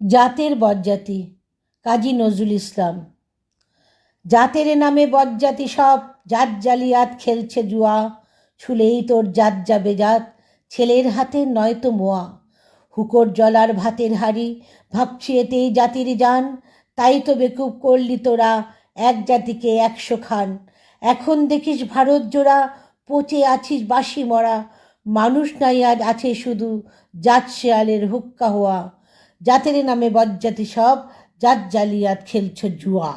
জাতের বজ্জাতি কাজী নজরুল ইসলাম। জাতের নামে বজ্জাতি সব। জাত জালিয়াত খেলছে জুয়া। ছুলেই তোর জাত যাবে জাত। ছেলের হাতে নয়তো মোয়া। হুকর জলার ভাতের হাড়ি। ভাবছি এতেই জাতির জান। তাই তো বেকুব করলি তোরা। এক জাতিকে একশো খান। এখন দেখিস ভারত জোড়া। পচে আছিস বাসি মরা। মানুষ নাই আজ আছে শুধু জাত শেয়ালের হুক্কা হওয়া জাতের নামে বজ্জাতি সব, জাত জালিয়াত খেলছ জুয়া।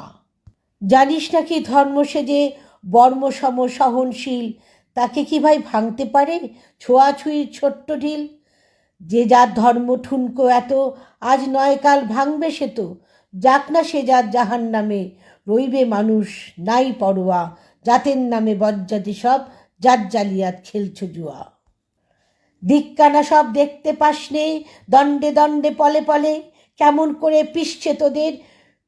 জানিস নাকি ধর্ম সেজে বর্মসম সহনশীল, তাকে কি ভাই ভাঙতে পারে ছোঁয়াছুঁয়ির ছোট্ট ঢিল? যে যার ধর্ম ঠুনকো এত, আজ নয় কাল ভাঙবে সে তো। যাক না সে যার জাহান নামে, রইবে মানুষ নাই পরোয়া। জাতের নামে বজ্জাতি সব, জাত জালিয়াত খেলছ জুয়া। দিক্কানা সব দেখতে পাসনে, দণ্ডে দণ্ডে পলে পলে। কেমন করে পিষছে তোদের?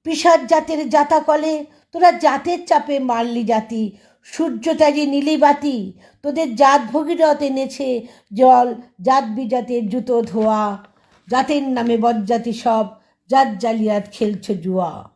পিসার জাতের জাতা কলে, তোরা জাতের চাপে মারলি জাতি। সূর্য সূর্যত্যাগী নীলিবাতি, তোদের জাত ভগীরথ এনেছে। জল, জাত বিজাতের জুতো, ধোয়া। জাতের নামে বজ্জাতি সব, জাত জালিয়াত খেলছে জুয়া।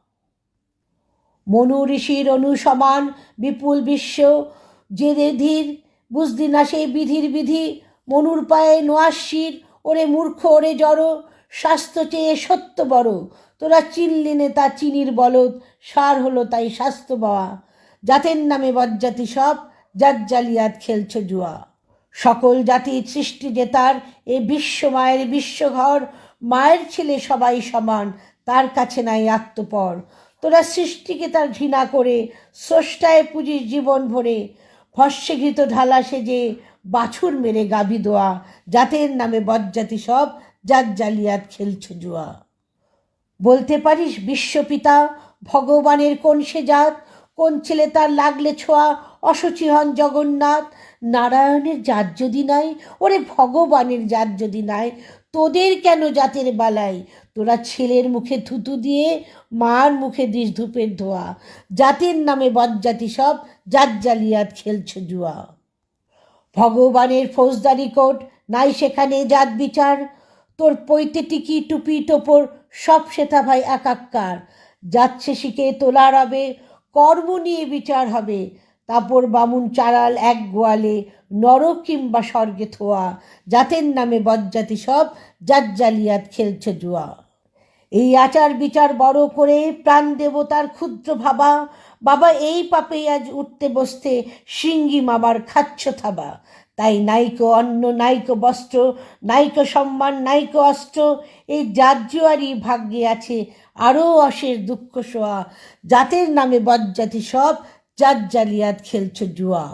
মনু ঋষির অনুসমান বিপুল বিশ্ব, যে ধীর বুঝদি না সেই বিধির বিধি। মনুর পায়ে নোয়াশির ওরে মূর্খ, ওরে জড়, স্বাস্থ্য চেয়ে সত্য বড়। তোরা চিনলি নে তা চিনির বলদ, সার হলো তাই স্বাস্থ্য পাওয়া। জাতের নামে বজ্জাতি সব জাত জালিয়াত খেলছ জুয়া। সকল জাতির সৃষ্টি যে তার, এ বিশ্ব মায়ের বিশ্বঘর মায়ের ছেলে সবাই সমান, তার কাছে নাই আত্মপর। তোরা সৃষ্টিকে তার ঘৃণা করে, স্রষ্টায় পুজির জীবন ভরে ভস্যঘৃত ঢালা সেজে বাছুর মেরে গাভি দোয়া, জাতের নামে বজ্জাতি সব, জাত জালিয়াত খেলছ জুয়া। বলতে পারিস বিশ্বপিতা, ভগবানের কোন সে জাত, কোন ছেলে তার লাগলে ছোঁয়া, অসুচি হন জগন্নাথ, নারায়ণের জাত যদি নাই, ওরে ভগবানের জাত যদি নাই, তোদের কেন জাতের বালাই? তোরা ছেলের মুখে থুতু দিয়ে মার মুখে দিস ধূপের ধোয়া, জাতির নামে বজ্জাতি সব, জাত জালিয়াত খেলছ জুয়া। ভগবানের ফৌজদারি কোর্ট নাই সেখানে জাত বিচার। তোর পৈতে টিকি টুপি টোপর সব সেথা ভাই একাক্কার যাচ্ছে শিখে তোলা রবে কর্ম নিয়ে বিচার হবে। তারপর বামুন চারাল এক গোয়ালে, নরক কিংবা স্বর্গে থোয়া। জাতের নামে বজ্জাতি সব, জাত জালিয়াত খেলছে জুয়া। এই আচার বিচার বড় করে প্রাণ দেবতার ক্ষুদ্র ভাবা। বাবা, এই পাপেই আজ উঠতে বসতে শিঙ্গি মাবার খাচ্ছ থাবা। তাই নাইকো অন্য নাইকো বস্ত্র, নাইকো সম্মান, নাইকো অস্ত্র, এই জাতজুয়ারি ভাগ্যে আছে আরও অসের দুঃখ শোয়া। জাতের নামে বজ্জাতি সব জাত জালিয়াত খেলছ জুয়া।